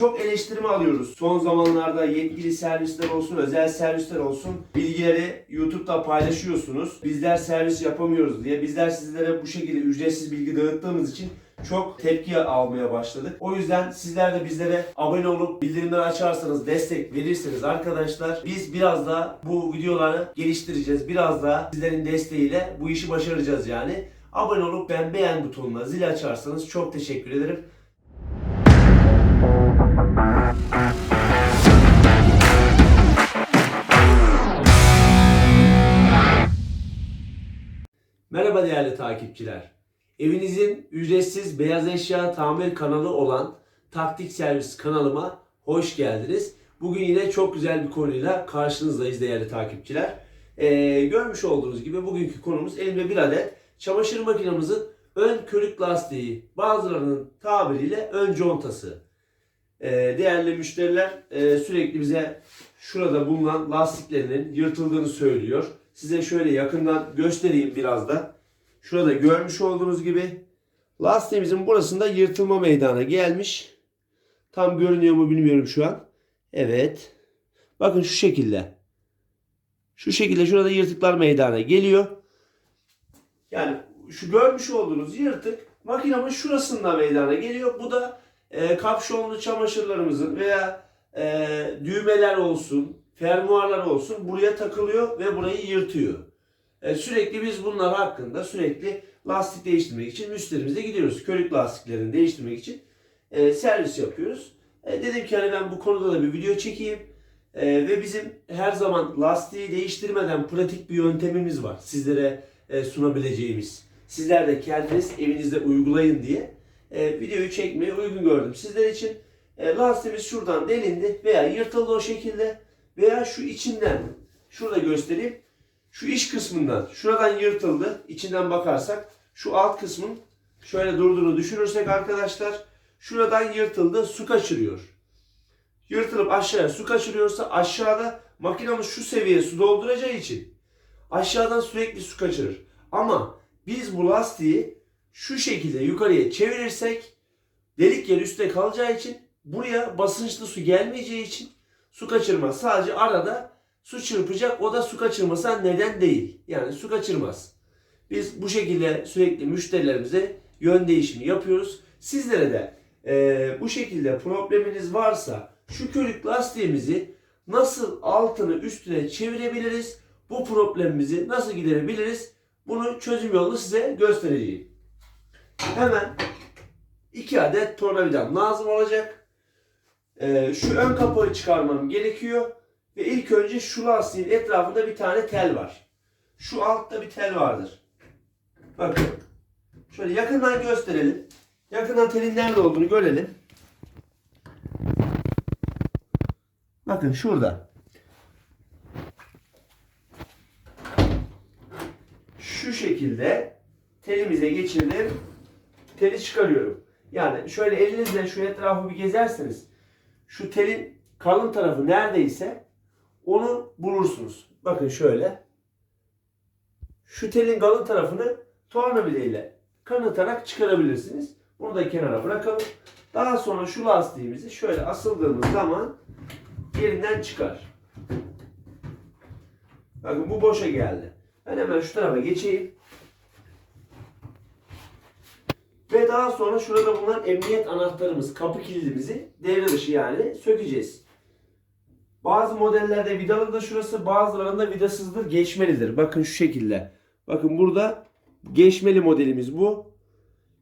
Çok eleştirme alıyoruz. Son zamanlarda yetkili servisler olsun, özel servisler olsun bilgileri YouTube'da paylaşıyorsunuz. Bizler servis yapamıyoruz diye. Bizler sizlere bu şekilde ücretsiz bilgi dağıttığımız için çok tepki almaya başladık. O yüzden sizler de bizlere abone olup bildirimleri açarsanız, destek verirseniz arkadaşlar biz biraz da bu videoları geliştireceğiz. Biraz da sizlerin desteğiyle bu işi başaracağız yani. Abone olup ben beğen butonuna zil açarsanız çok teşekkür ederim. Merhaba değerli takipçiler. Evinizin ücretsiz beyaz eşya tamir kanalı olan Taktik Servis kanalıma hoş geldiniz. Bugün yine çok güzel bir konuyla karşınızdayız değerli takipçiler. Ee, görmüş olduğunuz gibi bugünkü konumuz elimde bir adet çamaşır makinemizin ön körük lastiği, bazılarının tabiriyle ön contası. Ee, değerli müşteriler e, sürekli bize şurada bulunan lastiklerinin yırtıldığını söylüyor. Size şöyle yakından göstereyim biraz da. Şurada görmüş olduğunuz gibi lastiğimizin burasında yırtılma meydana gelmiş. Tam görünüyor mu bilmiyorum şu an. Evet. Bakın şu şekilde. Şu şekilde şurada yırtıklar meydana geliyor. Yani şu görmüş olduğunuz yırtık makinenin şurasında meydana geliyor. Bu da e, kapşonlu çamaşırlarımızın veya e, düğmeler olsun, fermuarlar olsun buraya takılıyor ve burayı yırtıyor. E, sürekli biz bunlar hakkında sürekli lastik değiştirmek için müşterimize gidiyoruz. Körük lastiklerini değiştirmek için e, servis yapıyoruz. E, dedim ki hani ben bu konuda da bir video çekeyim. E, ve bizim her zaman lastiği değiştirmeden pratik bir yöntemimiz var. Sizlere e, sunabileceğimiz. Sizler de kendiniz evinizde uygulayın diye e, videoyu çekmeye uygun gördüm. Sizler için e, lastiğimiz şuradan delindi veya yırtıldı o şekilde veya şu içinden şurada göstereyim. Şu iç kısmından şuradan yırtıldı. İçinden bakarsak şu alt kısmın şöyle durduğunu düşünürsek arkadaşlar şuradan yırtıldı su kaçırıyor. Yırtılıp aşağıya su kaçırıyorsa aşağıda makinamız şu seviyeye su dolduracağı için aşağıdan sürekli su kaçırır. Ama biz bu lastiği şu şekilde yukarıya çevirirsek delik yer üstte kalacağı için buraya basınçlı su gelmeyeceği için su kaçırmaz. Sadece arada su çırpacak o da su kaçırmasa neden değil. Yani su kaçırmaz. Biz bu şekilde sürekli müşterilerimize yön değişimi yapıyoruz. Sizlere de e, bu şekilde probleminiz varsa şu körük lastiğimizi nasıl altını üstüne çevirebiliriz? Bu problemimizi nasıl giderebiliriz? Bunu çözüm yolunu size göstereceğim. Hemen iki adet tornavidam lazım olacak. Ee, şu ön kapağı çıkarmam gerekiyor. Ve ilk önce şu lastiğin etrafında bir tane tel var. Şu altta bir tel vardır. Bakın. Şöyle yakından gösterelim. Yakından telin nerede olduğunu görelim. Bakın şurada. Şu şekilde telimize geçirdim. Teli çıkarıyorum. Yani şöyle elinizle şu etrafı bir gezerseniz şu telin kalın tarafı neredeyse onu bulursunuz. Bakın şöyle. Şu telin kalın tarafını tornavida ile kanatarak çıkarabilirsiniz. Bunu da kenara bırakalım. Daha sonra şu lastiğimizi şöyle asıldığımız zaman yerinden çıkar. Bakın bu boşa geldi. Ben hemen şu tarafa geçeyim. Ve daha sonra şurada bulunan emniyet anahtarımız, kapı kilidimizi devre dışı yani sökeceğiz. Bazı modellerde vidalıdır şurası, bazılarında vidasızdır, geçmelidir. Bakın şu şekilde. Bakın burada geçmeli modelimiz bu.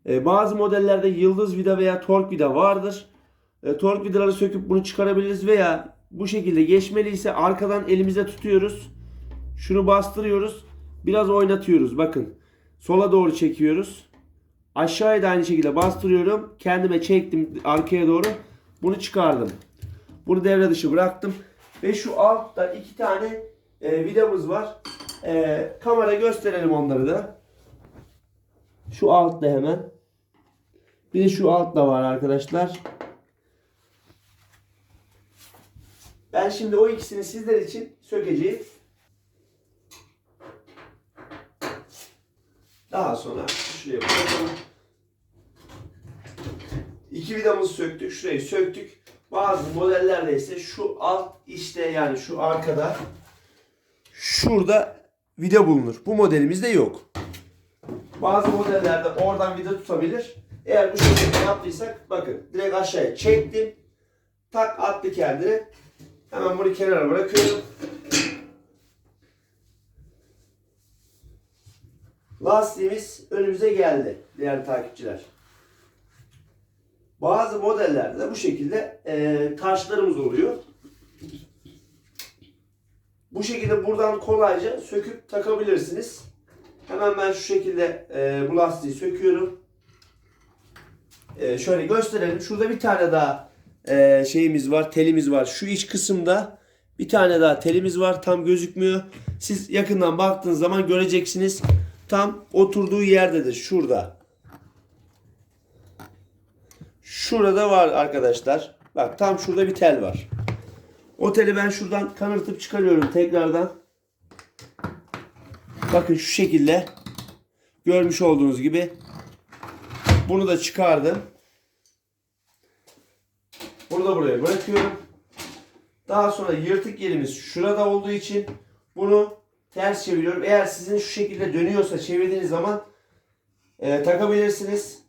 Ee, bazı modellerde yıldız vida veya tork vida vardır. Ee, tork vidaları söküp bunu çıkarabiliriz veya bu şekilde geçmeli ise arkadan elimize tutuyoruz. Şunu bastırıyoruz. Biraz oynatıyoruz. Bakın. Sola doğru çekiyoruz. Aşağıya da aynı şekilde bastırıyorum. Kendime çektim arkaya doğru. Bunu çıkardım. Bunu devre dışı bıraktım. Ve şu altta iki tane e, vidamız var. E, kamera gösterelim onları da. Şu altta hemen. Bir de şu altta var arkadaşlar. Ben şimdi o ikisini sizler için sökeceğim. Daha sonra şuraya bırakalım. İki vidamızı söktük. Şurayı söktük. Bazı modellerde ise şu alt işte yani şu arkada şurada vida bulunur. Bu modelimizde yok. Bazı modellerde oradan vida tutabilir. Eğer bu şekilde yaptıysak bakın direkt aşağıya çektim. Tak attı kendini. Hemen bunu kenara bırakıyorum. Lastiğimiz önümüze geldi değerli takipçiler. Bazı modellerde de bu şekilde e, taşlarımız oluyor. Bu şekilde buradan kolayca söküp takabilirsiniz. Hemen ben şu şekilde e, bu lastiği söküyorum. E, şöyle gösterelim. Şurada bir tane daha e, şeyimiz var, telimiz var. Şu iç kısımda bir tane daha telimiz var. Tam gözükmüyor. Siz yakından baktığınız zaman göreceksiniz. Tam oturduğu yerdedir. Şurada. Şurada var arkadaşlar. Bak tam şurada bir tel var. O teli ben şuradan kanırtıp çıkarıyorum tekrardan. Bakın şu şekilde. Görmüş olduğunuz gibi. Bunu da çıkardım. Bunu da buraya bırakıyorum. Daha sonra yırtık yerimiz şurada olduğu için bunu ters çeviriyorum. Eğer sizin şu şekilde dönüyorsa çevirdiğiniz zaman e, takabilirsiniz.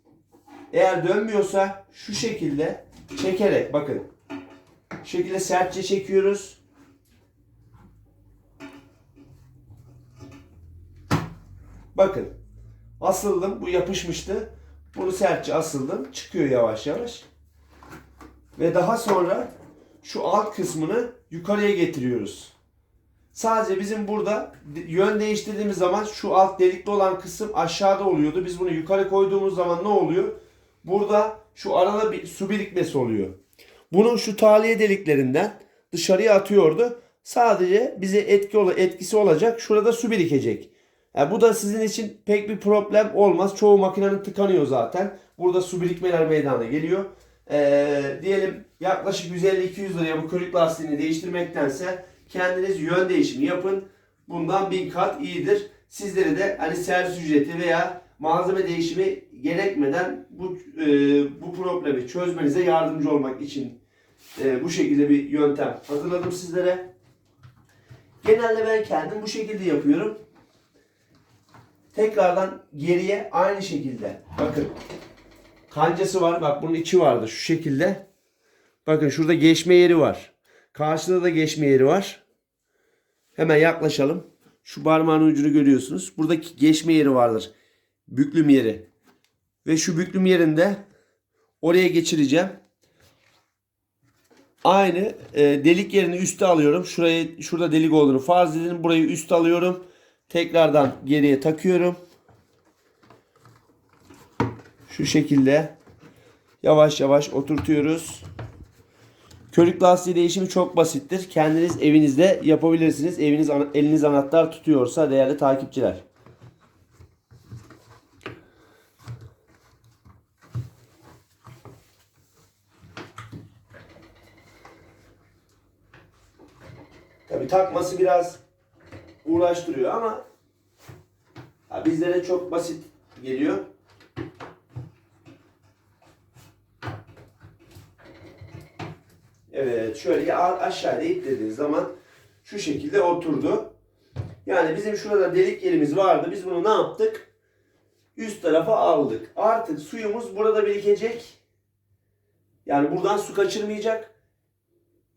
Eğer dönmüyorsa şu şekilde çekerek bakın. Şu şekilde sertçe çekiyoruz. Bakın. Asıldım. Bu yapışmıştı. Bunu sertçe asıldım. Çıkıyor yavaş yavaş. Ve daha sonra şu alt kısmını yukarıya getiriyoruz. Sadece bizim burada yön değiştirdiğimiz zaman şu alt delikli olan kısım aşağıda oluyordu. Biz bunu yukarı koyduğumuz zaman ne oluyor? Burada şu arada bir su birikmesi oluyor. Bunun şu taliye deliklerinden dışarıya atıyordu. Sadece bize etki etkisi olacak. Şurada su birikecek. Yani bu da sizin için pek bir problem olmaz. Çoğu makinenin tıkanıyor zaten. Burada su birikmeler meydana geliyor. Ee, diyelim yaklaşık 150-200 liraya bu körük lastiğini değiştirmektense kendiniz yön değişimi yapın. Bundan bin kat iyidir. Sizlere de hani servis ücreti veya malzeme değişimi gerekmeden bu e, bu problemi çözmenize yardımcı olmak için e, bu şekilde bir yöntem hazırladım sizlere. Genelde ben kendim bu şekilde yapıyorum. Tekrardan geriye aynı şekilde. Bakın. Kancası var. Bak bunun içi vardı şu şekilde. Bakın şurada geçme yeri var. Karşıda da geçme yeri var. Hemen yaklaşalım. Şu parmağın ucunu görüyorsunuz. Buradaki geçme yeri vardır. Büklüm yeri. Ve şu büklüm yerinde oraya geçireceğim. Aynı e, delik yerini üste alıyorum. Şurayı şurada delik olduğunu farz edin. Burayı üste alıyorum. Tekrardan geriye takıyorum. Şu şekilde yavaş yavaş oturtuyoruz. Körük lastiği değişimi çok basittir. Kendiniz evinizde yapabilirsiniz. Eviniz eliniz anahtar tutuyorsa değerli takipçiler. Tabi takması biraz uğraştırıyor ama bizlere çok basit geliyor. Evet şöyle aşağıya itlediğiniz zaman şu şekilde oturdu. Yani bizim şurada delik yerimiz vardı. Biz bunu ne yaptık? Üst tarafa aldık. Artık suyumuz burada birikecek. Yani buradan su kaçırmayacak.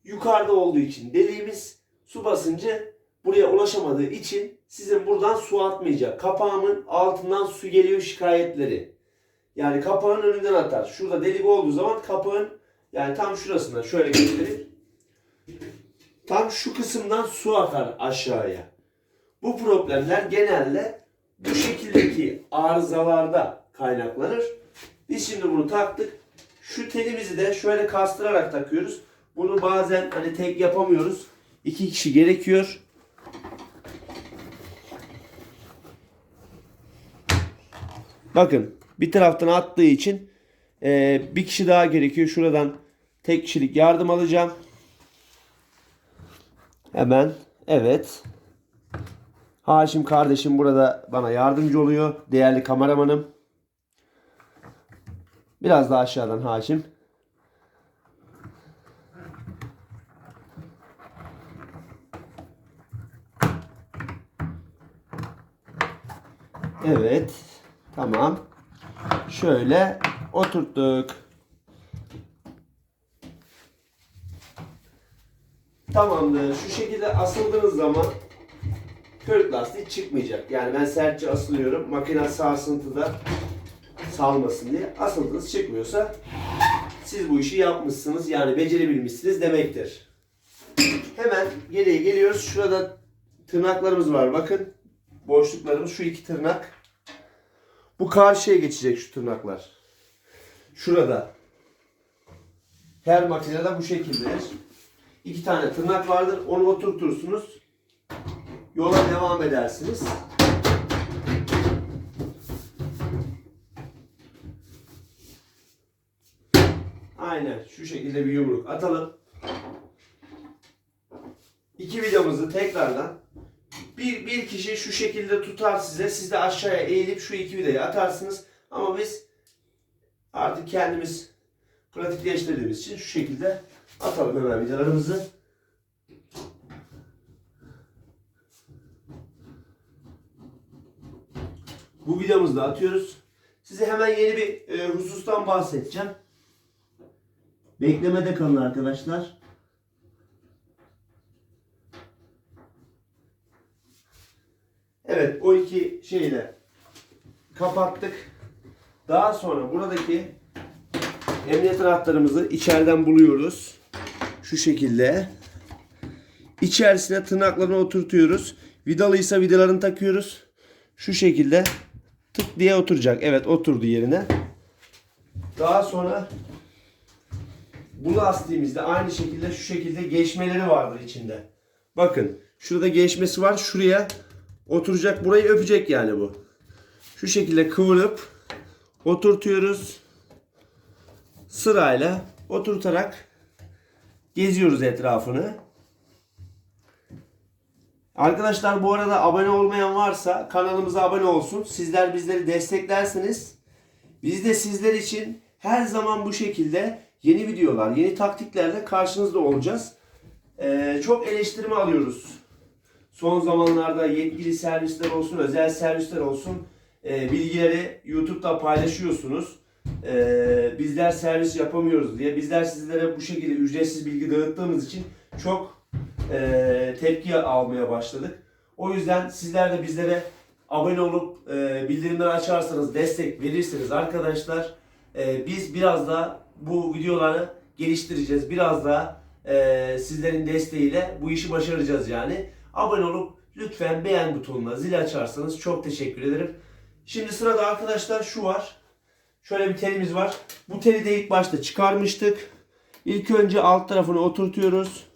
Yukarıda olduğu için deliğimiz su basıncı buraya ulaşamadığı için sizin buradan su atmayacak. Kapağımın altından su geliyor şikayetleri. Yani kapağın önünden atar. Şurada delik olduğu zaman kapağın yani tam şurasından şöyle göstereyim. Tam şu kısımdan su akar aşağıya. Bu problemler genelde bu şekildeki arızalarda kaynaklanır. Biz şimdi bunu taktık. Şu telimizi de şöyle kastırarak takıyoruz. Bunu bazen hani tek yapamıyoruz. İki kişi gerekiyor. Bakın bir taraftan attığı için e, bir kişi daha gerekiyor. Şuradan Tek kişilik yardım alacağım. Hemen evet. Haşim kardeşim burada bana yardımcı oluyor. Değerli kameramanım. Biraz daha aşağıdan Haşim. Evet. Tamam. Şöyle oturttuk. Tamamdır. Şu şekilde asıldığınız zaman kırık lastik çıkmayacak. Yani ben sertçe asılıyorum. Makine sarsıntıda salmasın diye. Asıldınız çıkmıyorsa siz bu işi yapmışsınız. Yani becerebilmişsiniz demektir. Hemen geriye geliyoruz. Şurada tırnaklarımız var. Bakın boşluklarımız şu iki tırnak. Bu karşıya geçecek şu tırnaklar. Şurada. Her makinede bu şekildedir. İki tane tırnak vardır. Onu oturtursunuz. Yola devam edersiniz. Aynen şu şekilde bir yumruk atalım. İki vidamızı tekrardan bir, bir kişi şu şekilde tutar size. Siz de aşağıya eğilip şu iki vidayı atarsınız. Ama biz artık kendimiz pratikleştirdiğimiz için şu şekilde atalım hemen vidalarımızı. Bu vidamızı da atıyoruz. Size hemen yeni bir e, husustan bahsedeceğim. Beklemede kalın arkadaşlar. Evet o iki şeyle kapattık. Daha sonra buradaki emniyet anahtarımızı içeriden buluyoruz. Şu şekilde. İçerisine tırnaklarını oturtuyoruz. Vidalıysa vidalarını takıyoruz. Şu şekilde tık diye oturacak. Evet oturdu yerine. Daha sonra bu lastiğimizde aynı şekilde şu şekilde geçmeleri vardır içinde. Bakın şurada geçmesi var. Şuraya oturacak. Burayı öpecek yani bu. Şu şekilde kıvırıp oturtuyoruz. Sırayla oturtarak geziyoruz etrafını. Arkadaşlar bu arada abone olmayan varsa kanalımıza abone olsun. Sizler bizleri desteklersiniz. Biz de sizler için her zaman bu şekilde yeni videolar, yeni taktiklerle karşınızda olacağız. Ee, çok eleştirme alıyoruz. Son zamanlarda yetkili servisler olsun, özel servisler olsun e, bilgileri YouTube'da paylaşıyorsunuz. Ee, bizler servis yapamıyoruz diye. Bizler sizlere bu şekilde ücretsiz bilgi dağıttığımız için çok e, tepki almaya başladık. O yüzden sizler de bizlere abone olup e, bildirimleri açarsanız, destek verirseniz arkadaşlar e, biz biraz da bu videoları geliştireceğiz. Biraz da e, sizlerin desteğiyle bu işi başaracağız yani. Abone olup lütfen beğen butonuna zil açarsanız çok teşekkür ederim. Şimdi sırada arkadaşlar şu var. Şöyle bir telimiz var. Bu teli de ilk başta çıkarmıştık. İlk önce alt tarafını oturtuyoruz.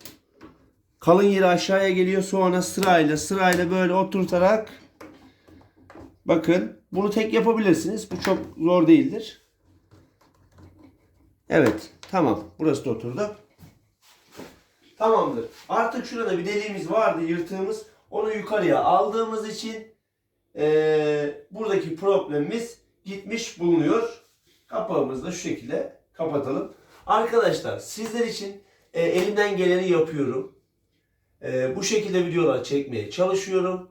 Kalın yeri aşağıya geliyor. Sonra sırayla sırayla böyle oturtarak bakın bunu tek yapabilirsiniz. Bu çok zor değildir. Evet. Tamam. Burası da oturdu. Tamamdır. Artık şurada bir deliğimiz vardı yırtığımız. Onu yukarıya aldığımız için eee, buradaki problemimiz gitmiş bulunuyor. Kapağımızı da şu şekilde kapatalım. Arkadaşlar sizler için e, elimden geleni yapıyorum. E, bu şekilde videolar çekmeye çalışıyorum.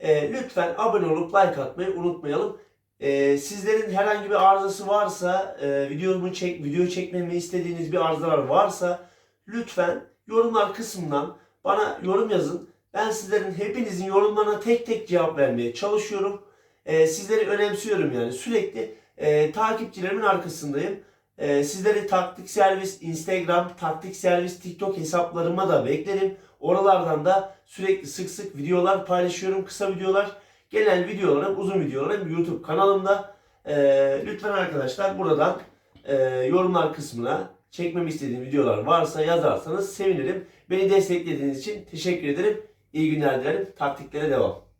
E, lütfen abone olup like atmayı unutmayalım. E, sizlerin herhangi bir arızası varsa, e, videomu çek, video çekmemi istediğiniz bir arızalar varsa lütfen yorumlar kısmından bana yorum yazın. Ben sizlerin hepinizin yorumlarına tek tek cevap vermeye çalışıyorum. E, sizleri önemsiyorum yani sürekli e, takipçilerimin arkasındayım. E, sizleri taktik servis, Instagram, taktik servis, TikTok hesaplarıma da beklerim. Oralardan da sürekli sık sık videolar paylaşıyorum. Kısa videolar, genel videolarım, uzun videolarım YouTube kanalımda. E, lütfen arkadaşlar buradan e, yorumlar kısmına çekmemi istediğim videolar varsa yazarsanız sevinirim. Beni desteklediğiniz için teşekkür ederim. İyi günler dilerim. Taktiklere devam.